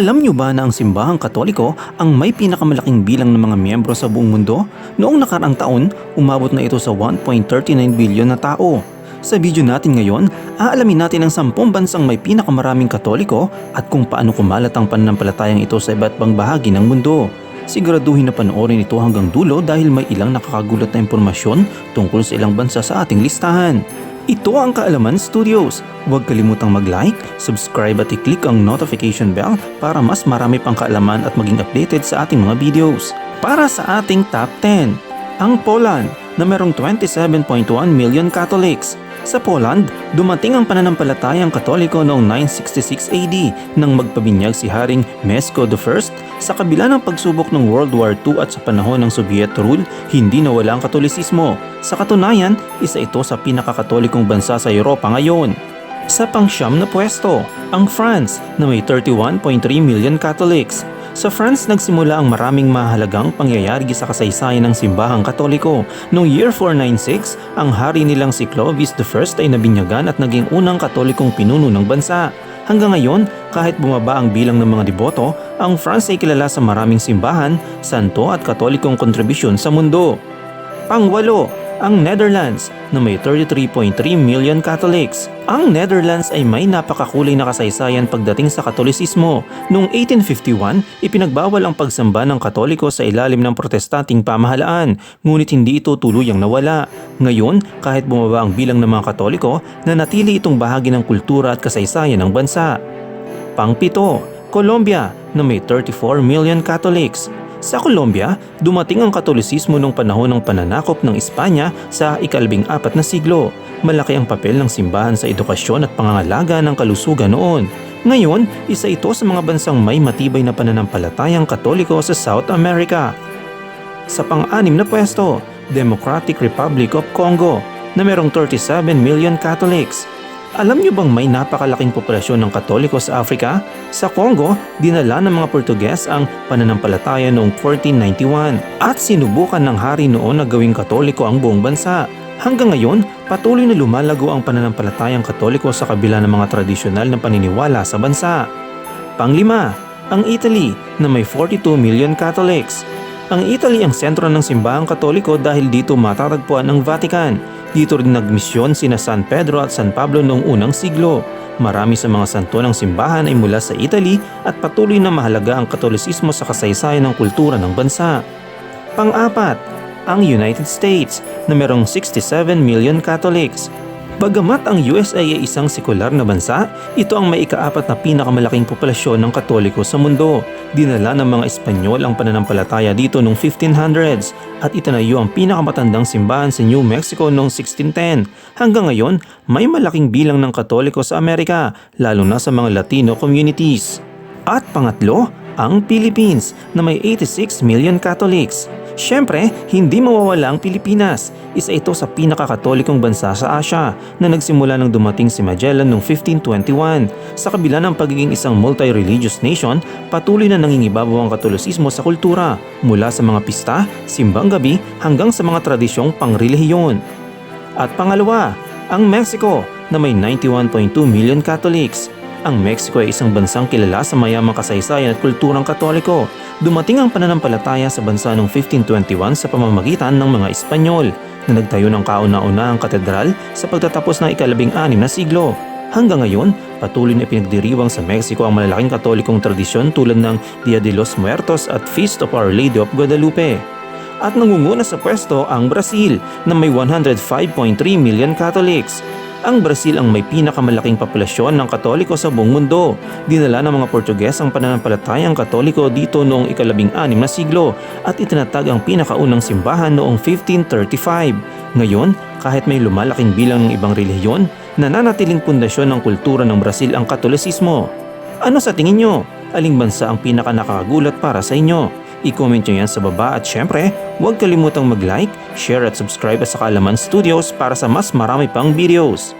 Alam niyo ba na ang simbahang katoliko ang may pinakamalaking bilang ng mga miyembro sa buong mundo? Noong nakaraang taon, umabot na ito sa 1.39 bilyon na tao. Sa video natin ngayon, aalamin natin ang 10 bansang may pinakamaraming katoliko at kung paano kumalat ang pananampalatayang ito sa iba't bang bahagi ng mundo. Siguraduhin na panoorin ito hanggang dulo dahil may ilang nakakagulat na impormasyon tungkol sa ilang bansa sa ating listahan. Ito ang Kaalaman Studios. Huwag kalimutang mag-like, subscribe at i-click ang notification bell para mas marami pang kaalaman at maging updated sa ating mga videos. Para sa ating top 10, ang Poland na merong 27.1 million Catholics. Sa Poland, dumating ang pananampalatayang katoliko noong 966 AD nang magpabinyag si Haring Mesko I sa kabila ng pagsubok ng World War II at sa panahon ng Soviet rule, hindi nawala ang katolisismo. Sa katunayan, isa ito sa pinakakatolikong bansa sa Europa ngayon. Sa pangsyam na pwesto, ang France na may 31.3 million Catholics. Sa France nagsimula ang maraming mahalagang pangyayari sa kasaysayan ng simbahang katoliko. Noong year 496, ang hari nilang si Clovis I ay nabinyagan at naging unang katolikong pinuno ng bansa. Hanggang ngayon, kahit bumaba ang bilang ng mga deboto, ang France ay kilala sa maraming simbahan, santo at katolikong kontribusyon sa mundo. Pangwalo, ang Netherlands na may 33.3 million Catholics. Ang Netherlands ay may napakakulay na kasaysayan pagdating sa katolisismo. Noong 1851, ipinagbawal ang pagsamba ng katoliko sa ilalim ng protestanting pamahalaan, ngunit hindi ito tuluyang nawala. Ngayon, kahit bumaba ang bilang ng mga katoliko, nanatili itong bahagi ng kultura at kasaysayan ng bansa. Pangpito, Colombia na may 34 million Catholics. Sa Colombia, dumating ang katolisismo noong panahon ng pananakop ng Espanya sa ikalabing apat na siglo. Malaki ang papel ng simbahan sa edukasyon at pangangalaga ng kalusugan noon. Ngayon, isa ito sa mga bansang may matibay na pananampalatayang katoliko sa South America. Sa pang-anim na pwesto, Democratic Republic of Congo na merong 37 million Catholics. Alam niyo bang may napakalaking populasyon ng Katoliko sa Africa? Sa Congo, dinala ng mga Portuges ang pananampalataya noong 1491 at sinubukan ng hari noon na gawing Katoliko ang buong bansa. Hanggang ngayon, patuloy na lumalago ang pananampalatayang Katoliko sa kabila ng mga tradisyonal na paniniwala sa bansa. Panglima, ang Italy na may 42 million Catholics. Ang Italy ang sentro ng simbahang katoliko dahil dito matatagpuan ang Vatican. Dito rin nagmisyon sina San Pedro at San Pablo noong unang siglo. Marami sa mga santo ng simbahan ay mula sa Italy at patuloy na mahalaga ang katolisismo sa kasaysayan ng kultura ng bansa. Pang-apat, ang United States na merong 67 million Catholics. Bagamat ang USA ay isang sekular na bansa, ito ang may ikaapat na pinakamalaking populasyon ng katoliko sa mundo. Dinala ng mga Espanyol ang pananampalataya dito noong 1500s at itinayo ang pinakamatandang simbahan sa New Mexico noong 1610. Hanggang ngayon, may malaking bilang ng katoliko sa Amerika, lalo na sa mga Latino communities. At pangatlo, ang Philippines na may 86 million Catholics. Siyempre, hindi mawawala ang Pilipinas. Isa ito sa pinakakatolikong bansa sa Asya na nagsimula nang dumating si Magellan noong 1521. Sa kabila ng pagiging isang multi-religious nation, patuloy na nangingibabaw ang katolisismo sa kultura mula sa mga pista, simbang gabi hanggang sa mga tradisyong pangrelihiyon. At pangalawa, ang Mexico na may 91.2 million Catholics. Ang Mexico ay isang bansang kilala sa mayamang kasaysayan at kulturang katoliko. Dumating ang pananampalataya sa bansa noong 1521 sa pamamagitan ng mga Espanyol na nagtayo ng kauna-unahang katedral sa pagtatapos ng ikalabing anim na siglo. Hanggang ngayon, patuloy na pinagdiriwang sa Mexico ang malalaking katolikong tradisyon tulad ng Dia de los Muertos at Feast of Our Lady of Guadalupe. At nangunguna sa pwesto ang Brazil na may 105.3 million Catholics. Ang Brazil ang may pinakamalaking populasyon ng katoliko sa buong mundo. Dinala ng mga Portuges ang pananampalatayang katoliko dito noong ikalabing anim na siglo at itinatag ang pinakaunang simbahan noong 1535. Ngayon, kahit may lumalaking bilang ng ibang relihiyon, nananatiling pundasyon ng kultura ng Brazil ang katolisismo. Ano sa tingin nyo? Aling bansa ang pinaka nakakagulat para sa inyo? I-comment nyo yan sa baba at syempre, huwag kalimutang mag-like, share at subscribe sa Kaalaman Studios para sa mas marami pang videos.